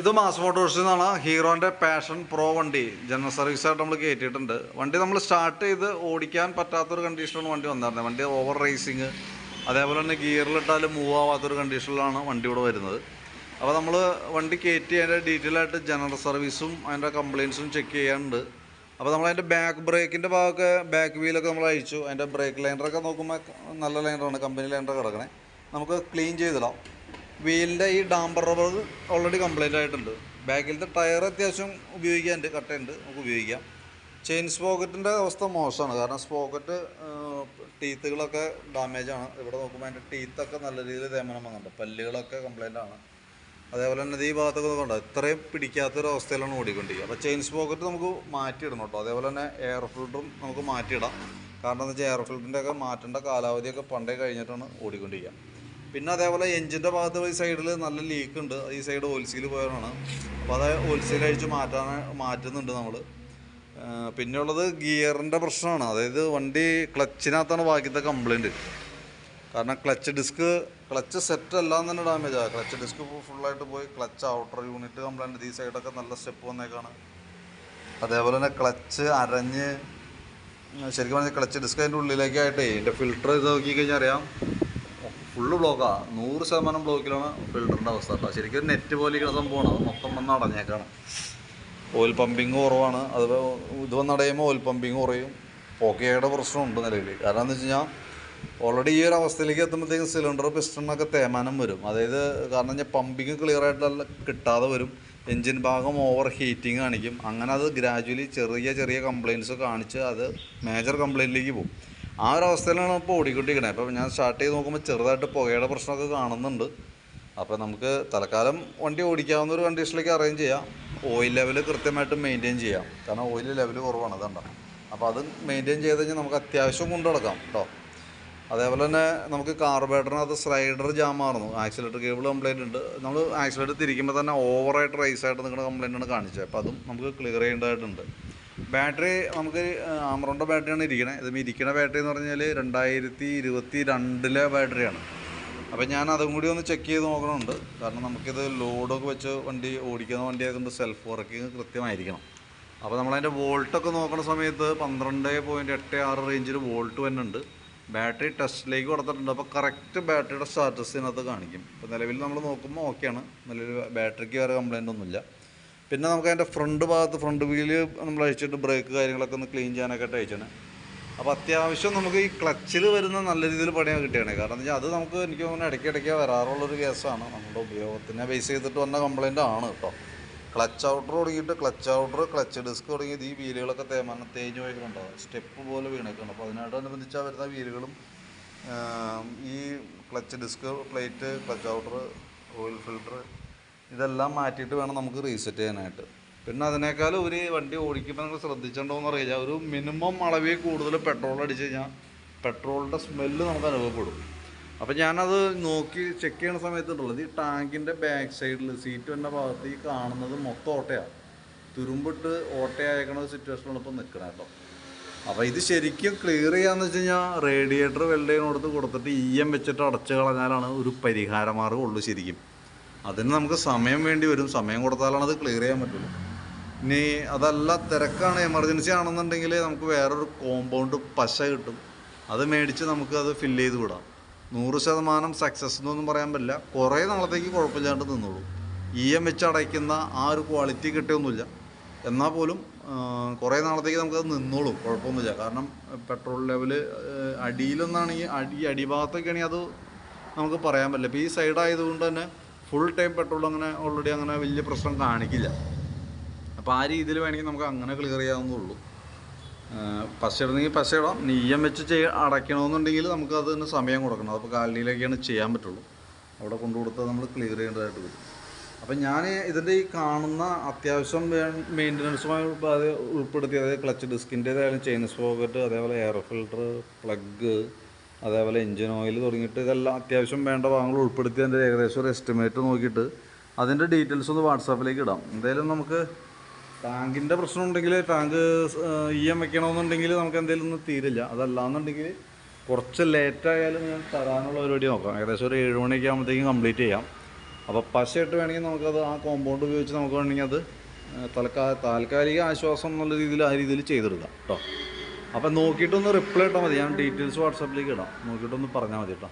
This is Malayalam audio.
ഇത് മാസ് മോട്ടോഴ്സിൽ നിന്നാണ് ഹീറോന്റെ പാഷൻ പ്രോ വണ്ടി. ജനറൽ സർവീസായിട്ട് നമ്മൾ കയറ്റിയിട്ടുണ്ട് വണ്ടി നമ്മൾ സ്റ്റാർട്ട് ചെയ്ത് ഓടിക്കാൻ പറ്റാത്തൊരു കണ്ടീഷനാണ് വണ്ടി വന്നിരുന്നത്. വണ്ടി ഓവർ റേസിങ് അതേപോലെ തന്നെ ഗിയറിലിട്ടാൽ മൂവ് ആവാത്തൊരു കണ്ടീഷനിലാണ് വണ്ടി ഇവിടെ വരുന്നത്. അപ്പോൾ നമ്മൾ വണ്ടി കയറ്റി അതിന്റെ ഡീറ്റെയിൽ ആയിട്ട് ജനറൽ സർവീസും അതിന്റെ കംപ്ലയിൻസും ചെക്ക് ചെയ്യാനുണ്ട്. അപ്പോൾ നമ്മൾ അതിന്റെ ബാക്ക് ബ്രേക്കിന്റെ ഭാഗമൊക്കെ ബാക്ക് വീലൊക്കെ നമ്മൾ അഴിച്ചു. അതിന്റെ ബ്രേക്ക് ലൈനറൊക്കെ നോക്കുമ്പോൾ നല്ല ലൈനറാണ് കമ്പനി ലൈനർ കിടക്കണേ. നമുക്ക് ക്ലീൻ ചെയ്തിടാം വീലിന്റെ ഈ ഡാംബർ റബ്ബർ ഓൾറെഡി കംപ്ലൈന്റ് ആയിട്ടുണ്ട്. ബാക്കിലത്തെ ടയർ അത്യാവശ്യം ഉപയോഗിക്കാനുണ്ട്. കട്ടയുണ്ട് നമുക്ക് ഉപയോഗിക്കാം. ചെയിൻ സ്പോക്കറ്റിന്റെ അവസ്ഥ മോശമാണ്. കാരണം സ്പോക്കറ്റ് ടീത്തുകളൊക്കെ ഡാമേജാണ് ഇവിടെ നോക്കുമ്പോൾ അതിന്റെ ടീത്തൊക്കെ നല്ല രീതിയിൽ തേമനം വന്നിട്ടുണ്ട്. പല്ലുകളൊക്കെ കംപ്ലൈന്റ് ആണ്. അതേപോലെ തന്നെ ഈ ഭാഗത്തൊക്കെ നോക്കണ്ട ഇത്രയും പിടിക്കാത്തൊരു അവസ്ഥയിലാണ് ഓടിക്കൊണ്ടിരിക്കുക. അപ്പോൾ ചെയിൻ സ്പോക്കറ്റ് നമുക്ക് മാറ്റിയിടണം കേട്ടോ. അതേപോലെ തന്നെ എയർ ഫിൽറ്ററും നമുക്ക് മാറ്റിയിടാം. കാരണം എന്താ വെച്ചാൽ എയർ ഫിൽറ്ററിന്റെ ഒക്കെ മാറ്റേണ്ട കാലാവധിയൊക്കെ പണ്ടേ കഴിഞ്ഞിട്ടാണ് ഓടിക്കൊണ്ടിരിക്കുക. പിന്നെ അതേപോലെ എഞ്ചിന്റെ ഭാഗത്ത് ഈ സൈഡിൽ നല്ല ലീക്ക് ഉണ്ട്. ഈ സൈഡ് ഓൽസീൽ പോയതാണ് അപ്പോൾ അത് ഓൽസീൽ അഴിച്ച് മാറ്റാൻ മാറ്റുന്നുണ്ട് നമ്മൾ പിന്നെയുള്ളത് ഗിയറിന്റെ പ്രശ്നമാണ്. അതായത് വണ്ടി ക്ലച്ചിനകത്താണ് ബാക്കിയത്തെ കംപ്ലൈന്റ് കാരണം ക്ലച്ച് ഡിസ്ക് ക്ലച്ച് സെറ്റ് അല്ലാന്ന് തന്നെ ഡാമേജ് ആകും ക്ലച്ച് ഡിസ്ക് ഫുള്ളായിട്ട് പോയി. ക്ലച്ച് ഔട്ടർ യൂണിറ്റ് കംപ്ലൈന്റ് ഈ സൈഡൊക്കെ നല്ല സ്റ്റെപ്പ് വന്നേക്കാണ്. അതേപോലെ തന്നെ ക്ലച്ച് അരഞ്ഞ് ശരിക്കും പറഞ്ഞാൽ ക്ലച്ച് ഡിസ്ക് അതിന്റെ ഉള്ളിലേക്കായിട്ടേ എന്റെ ഫിൽറ്റർ ഇത് നോക്കി കഴിഞ്ഞാൽ അറിയാം. ഫുള്ള് ബ്ലോക്കാണ് നൂറ് ശതമാനം ബ്ലോക്കിലാണ് ഫിൽറ്ററിന്റെ അവസ്ഥ കേട്ടോ. ശരിക്കും നെറ്റ് പോലെ ഇരിക്കുന്ന സംഭവമാണ്. അത് മൊത്തം വന്ന് അടഞ്ഞേക്കാണ്. ഓയിൽ പമ്പിങ് കുറവാണ്. അത് ഇത് വന്നടയുമ്പോൾ ഓയിൽ പമ്പിങ് കുറയും. പോക്കയുടെ പ്രശ്നമുണ്ട് നിലവിൽ കാരണം എന്താ വെച്ച് കഴിഞ്ഞാൽ ഓൾറെഡി ഈ ഒരു അവസ്ഥയിലേക്ക് എത്തുമ്പോഴത്തേക്കും സിലിണ്ടർ പിസ്റ്റണൊക്കെ തേമാനം വരും. അതായത് കാരണം ഞാൻ പമ്പിങ് ക്ലിയർ ആയിട്ടുള്ള കിട്ടാതെ വരും. എൻജിൻ ഭാഗം ഓവർ ഹീറ്റിംഗ് കാണിക്കും. അങ്ങനെ അത് ഗ്രാജുവലി ചെറിയ ചെറിയ കംപ്ലയിൻസ് കാണിച്ച് അത് മേജർ കംപ്ലയിന്റിലേക്ക് പോകും. ആ ഒരു അവസ്ഥയിലാണ് ഇപ്പോൾ ഓടിക്കൊണ്ടിരിക്കുന്നത് അപ്പോൾ ഞാൻ സ്റ്റാർട്ട് ചെയ്ത് നോക്കുമ്പോൾ ചെറുതായിട്ട് പുകയുടെ പ്രശ്നമൊക്കെ കാണുന്നുണ്ട്. അപ്പോൾ നമുക്ക് തൽക്കാലം വണ്ടി ഓടിക്കാവുന്ന ഒരു കണ്ടീഷനിലേക്ക് അറേഞ്ച് ചെയ്യാം. ഓയിൽ ലെവൽ കൃത്യമായിട്ട് മെയിന്റെയിൻ ചെയ്യാം. കാരണം ഓയിൽ ലെവൽ കുറവാണ് അതുകൊണ്ടാണ് അപ്പോൾ അത് മെയിന്റെയിൻ ചെയ്ത് കഴിഞ്ഞാൽ നമുക്ക് അത്യാവശ്യം കൊണ്ടു നടക്കാം കേട്ടോ അതേപോലെ തന്നെ നമുക്ക് കാർബേറ്ററിനകത്ത് സ്ലൈഡർ ജാമായിരുന്നു ആക്സിലേറ്റർ കേബിൾ കംപ്ലൈന്റ് ഉണ്ട്. നമ്മൾ ആക്സിലേറ്റർ തിരിക്കുമ്പോൾ തന്നെ ഓവറായിട്ട് റൈസ് ആയിട്ട് നിൽക്കുന്ന കംപ്ലൈന്റാണ് കാണിച്ചത്. അപ്പോൾ അതും നമുക്ക് ക്ലിയർ ചെയ്യേണ്ടതായിട്ടുണ്ട്. ബാറ്ററി നമുക്ക് ആമറോണ്ട ബാറ്ററിയാണ് ഇരിക്കണേ. ഇത് ഇരിക്കണ ബാറ്ററി എന്ന് പറഞ്ഞാൽ രണ്ടായിരത്തി ഇരുപത്തി രണ്ടിലെ ബാറ്ററിയാണ് അപ്പോൾ ഞാൻ അതും കൂടി ഒന്ന് ചെക്ക് ചെയ്ത് നോക്കണമുണ്ട് കാരണം നമുക്കിത് ലോഡൊക്കെ വെച്ച് വണ്ടി ഓടിക്കുന്ന വണ്ടി ആയതുകൊണ്ട് സെൽഫ് വർക്കിംഗ് കൃത്യമായിരിക്കണം അപ്പോൾ നമ്മളതിന്റെ വോൾട്ടൊക്കെ നോക്കുന്ന സമയത്ത് പന്ത്രണ്ട് പോയിന്റ് എട്ട് ആറ് റേഞ്ചിൽ വോൾട്ട് വരുന്നുണ്ട്. ബാറ്ററി ടെസ്റ്റിലേക്ക് കൊടുത്തിട്ടുണ്ട്. അപ്പോൾ കറക്റ്റ് ബാറ്ററിയുടെ സ്റ്റാറ്റസ് ഇതിനകത്ത് കാണിക്കും. ഇപ്പോൾ നിലവിൽ നമ്മൾ നോക്കുമ്പോൾ ഓക്കെയാണ് നിലവിൽ ബാറ്ററിക്ക് വേറെ കംപ്ലൈന്റ് ഒന്നുമില്ല. പിന്നെ നമുക്ക് അതിന്റെ ഫ്രണ്ട് ഭാഗത്ത് ഫ്രണ്ട് വീൽ നമ്മൾ അഴിച്ചിട്ട് ബ്രേക്ക് കാര്യങ്ങളൊക്കെ ഒന്ന് ക്ലീൻ ചെയ്യാനൊക്കെ അയച്ചാണ് അപ്പോൾ അത്യാവശ്യം നമുക്ക് ഈ ക്ലച്ചിൽ വരുന്ന നല്ല രീതിയിൽ പണിയാണ് കിട്ടിയാണ് കാരണം എന്താ അത് നമുക്ക് എനിക്ക് തോന്നുന്നു ഇടയ്ക്കിടയ്ക്ക് ഇടയ്ക്ക് വരാറുള്ളൊരു കേസാണ് നമ്മുടെ ഉപയോഗത്തിനെ ബേസ് ചെയ്തിട്ട് വന്ന കംപ്ലൈന്റ് ആണ് കേട്ടോ. ക്ലച്ച് ഔട്ടർ തുടങ്ങിയിട്ട് ക്ലച്ച് ഔട്ടർ ക്ലച്ച് ഡിസ്ക് തുടങ്ങിയത് ഈ വീലുകളൊക്കെ തേമാനം തേഞ്ഞ് പോയിട്ടുണ്ടാവും സ്റ്റെപ്പ് പോലെ വീണേക്കുണ്ട് അപ്പോൾ അതിനോടനുബന്ധിച്ച് വരുന്ന വീലുകളും ഈ clutch disc plate clutch outer oil filter ഇതെല്ലാം മാറ്റിയിട്ട് വേണം നമുക്ക് റീസെറ്റ് ചെയ്യാനായിട്ട്. പിന്നെ അതിനേക്കാൾ ഒരു വണ്ടി ഓടിക്കുമ്പോൾ നിങ്ങൾ ശ്രദ്ധിച്ചിട്ടുണ്ടോയെന്ന് അറിയില്ല. ഒരു മിനിമം അളവിൽ കൂടുതൽ പെട്രോൾ അടിച്ച് കഴിഞ്ഞാൽ പെട്രോളിന്റെ സ്മെല്ല് നമുക്ക് അനുഭവപ്പെടും. അപ്പോൾ ഞാനത് നോക്കി ചെക്ക് ചെയ്യുന്ന സമയത്തുണ്ടല്ലോ ഈ ടാങ്കിന്റെ ബാക്ക് സൈഡിൽ സീറ്റ് വരുന്ന ഭാഗത്ത് ഈ കാണുന്നത് മൊത്തം ഓട്ടയാണ് തുരുമ്പിട്ട് ഓട്ടയക്കണ ഒരു സിറ്റുവേഷനാണ് ഇപ്പം നിൽക്കണം കേട്ടോ. അപ്പോൾ ഇത് ശരിക്കും ക്ലിയർ ചെയ്യാന്ന് വെച്ച് കഴിഞ്ഞാൽ റേഡിയേറ്റർ വെൽഡ് കൊടുത്ത് കൊടുത്തിട്ട് ഇ എം വെച്ചിട്ട് അടച്ചു കളഞ്ഞാലാണ് ഒരു പരിഹാരമാർഗം ഉള്ളൂ ശരിക്കും. അതിന് നമുക്ക് സമയം വേണ്ടി വരും. സമയം കൊടുത്താലാണ് അത് ക്ലിയർ ചെയ്യാൻ പറ്റുള്ളൂ. ഇനി അതല്ല തിരക്കാണ്. എമർജൻസി ആണെന്നുണ്ടെങ്കിൽ നമുക്ക് വേറൊരു കോമ്പൗണ്ട് പശ കിട്ടും. അത് മേടിച്ച് നമുക്ക് അത് ഫില്ല് ചെയ്ത് വിടാം. നൂറ് ശതമാനം സക്സസ് എന്നൊന്നും പറയാൻ പറ്റില്ല. കുറേ നാളത്തേക്ക് കുഴപ്പമില്ലാണ്ട് നിന്നുള്ളൂ ഇ എം വെച്ച് അടയ്ക്കുന്ന ആ ഒരു ക്വാളിറ്റി കിട്ടിയൊന്നുമില്ല. എന്നാൽ പോലും കുറേ നാളത്തേക്ക് നമുക്കത് നിന്നോളും. കുഴപ്പമൊന്നുമില്ല. കാരണം പെട്രോൾ ലെവൽ അടിയിലൊന്നാണെങ്കിൽ അടി അടിഭാഗത്തൊക്കെ ആണെങ്കിൽ അത് നമുക്ക് പറയാൻ പറ്റില്ല. ഇപ്പോൾ ഈ സൈഡ് ആയതുകൊണ്ട് തന്നെ ഫുൾ ടൈം പെട്രോൾ അങ്ങനെ ഓൾറെഡി അങ്ങനെ വലിയ പ്രശ്നം കാണിക്കില്ല. അപ്പോൾ ആ രീതിയിൽ വേണമെങ്കിൽ നമുക്ക് അങ്ങനെ ക്ലിയർ ചെയ്യാവുന്നതുള്ളൂ പശ ഇടുന്നെങ്കിൽ പശയിടാം നെയ്യം നീയം വെച്ച് ചെയ്യ അടയ്ക്കണമെന്നുണ്ടെങ്കിൽ നമുക്ക് അതിന് സമയം കൊടുക്കണം. അതിപ്പോൾ കാലിലേക്കാണ് ചെയ്യാൻ പറ്റുള്ളൂ. അവിടെ കൊണ്ടു കൊടുത്താൽ നമ്മൾ ക്ലിയർ ചെയ്യേണ്ടതായിട്ട് വരും. അപ്പം ഞാൻ ഇതിന്റെ ഈ കാണുന്ന അത്യാവശ്യം മെയിന്റനൻസുമായി അത് ഉൾപ്പെടുത്തി അതായത് ക്ലച്ച് ഡിസ്കിന്റേതായാലും ചെയിൻ സ്പോക്കറ്റ് അതേപോലെ എയർ ഫിൽട്ടർ പ്ലഗ് അതേപോലെ എൻജിൻ ഓയിൽ തുടങ്ങിയിട്ട് ഇതെല്ലാം അത്യാവശ്യം വേണ്ട ഭാഗങ്ങൾ ഉൾപ്പെടുത്തി അതിന്റെ ഏകദേശം ഒരു എസ്റ്റിമേറ്റ് നോക്കിയിട്ട് അതിന്റെ ഡീറ്റെയിൽസ് ഒന്ന് വാട്സാപ്പിലേക്ക് ഇടാം. എന്തായാലും നമുക്ക് ടാങ്കിന്റെ പ്രശ്നം ഉണ്ടെങ്കിൽ ടാങ്ക് ഇ എം വെക്കണമെന്നുണ്ടെങ്കിൽ നമുക്ക് എന്തെങ്കിലും ഒന്നും തീരില്ല. അതല്ലാന്നുണ്ടെങ്കിൽ കുറച്ച് ലേറ്റായാലും ഞാൻ തരാനുള്ള പരിപാടി നോക്കാം. ഏകദേശം ഒരു ഏഴ് മണിയൊക്കെ ആകുമ്പോഴത്തേക്കും കംപ്ലീറ്റ് ചെയ്യാം. അപ്പോൾ പശയിട്ട് വേണമെങ്കിൽ നമുക്കത് ആ കോമ്പൗണ്ട് ഉപയോഗിച്ച് നമുക്ക് വേണമെങ്കിൽ അത് തൽക്കാ താൽക്കാലിക ആശ്വാസം എന്നുള്ള രീതിയിൽ ആ രീതിയിൽ ചെയ്തെടുക്കാം കേട്ടോ അപ്പോൾ നോക്കിയിട്ടൊന്ന് റിപ്ലൈ ഇട്ടാൽ മതി. ഞാൻ ഡീറ്റെയിൽസ് വാട്സാപ്പിലേക്ക് ഇടാം. നോക്കിയിട്ടൊന്ന് പറഞ്ഞാൽ മതി കേട്ടോ